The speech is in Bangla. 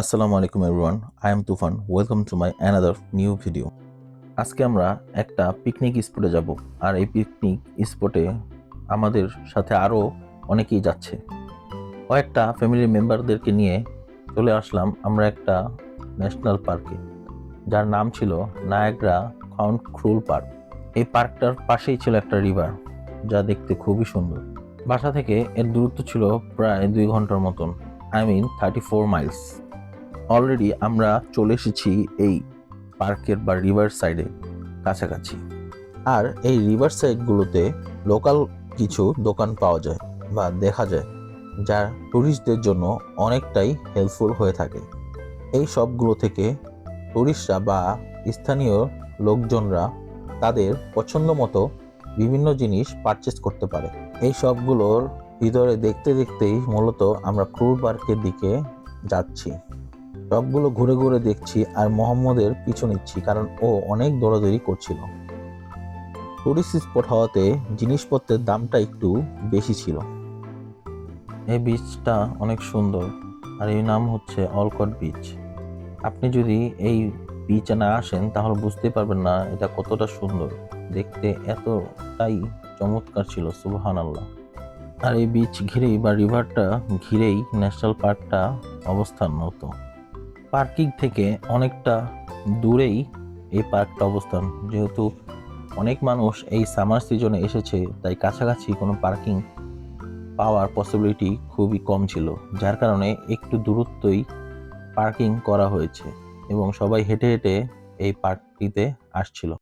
আসসালামু আলাইকুম everyone I am Tufan welcome to my another new video আজকে আমরা একটা পিকনিক স্পটে যাব, আর এই পিকনিক স্পটে আমাদের সাথে আরও অনেকেই যাচ্ছে। কয়েকটা ফ্যামিলি মেম্বারদেরকে নিয়ে চলে আসলাম আমরা একটা ন্যাশনাল পার্কে যার নাম ছিল নায়াগ্রা কাউন্ট ক্রুল পার্ক এই পার্কটার পাশেই ছিল একটা রিভার যা দেখতে খুবই সুন্দর। বাসা থেকে এর দূরত্ব ছিল প্রায় দুই ঘণ্টার মতন I mean thirty four miles already আমরা চলে এসেছি এই পার্কের বা রিভার সাইডে কাছাকাছি। আর এই রিভার সাইডগুলোতে লোকাল কিছু দোকান পাওয়া যায় বা দেখা যায়, যা ট্যুরিস্টদের জন্য অনেকটাই হেল্পফুল হয়ে থাকে। এই সবগুলো থেকে ট্যুরিস্টরা বা স্থানীয় লোকজনরা তাদের পছন্দ মতো বিভিন্ন জিনিস পারচেস করতে পারে। এই সবগুলোর ভিতরে দেখতে দেখতেই মূলত আমরা ক্রুর পার্কের দিকে যাচ্ছি। সবগুলো ঘুরে ঘুরে দেখছি আর মোহাম্মদের পিছু নিচ্ছি কারণ ও অনেক দৌড়াদৌড়ি করছিল। টুরিস্ট স্পট হওয়াতে জিনিসপত্রের দামটা একটু বেশি ছিল। এই বিচটা অনেক সুন্দর আর এই নাম হচ্ছে অলকট বিচ আপনি যদি এই বিচে না আসেন তাহলে বুঝতে পারবেন না এটা কতটা সুন্দর। দেখতে এতটাই চমৎকার ছিল সুবহান আল্লাহ আর এই বিচ ঘিরেই বা রিভারটা ঘিরেই ন্যাশনাল পার্কটা অবস্থানরত। পার্কিং থেকে অনেকটা দূরেই এই পার্কটা অবস্থান। যেহেতু অনেক মানুষ এই সামার সিজনে এসেছে, তাই কাছাকাছি কোনো পার্কিং পাওয়ার পসিবিলিটি খুবই কম ছিল, যার কারণে একটু দূরত্বই পার্কিং করা হয়েছে এবং সবাই হেঁটে হেঁটে এই পার্কটিতে আসছিল।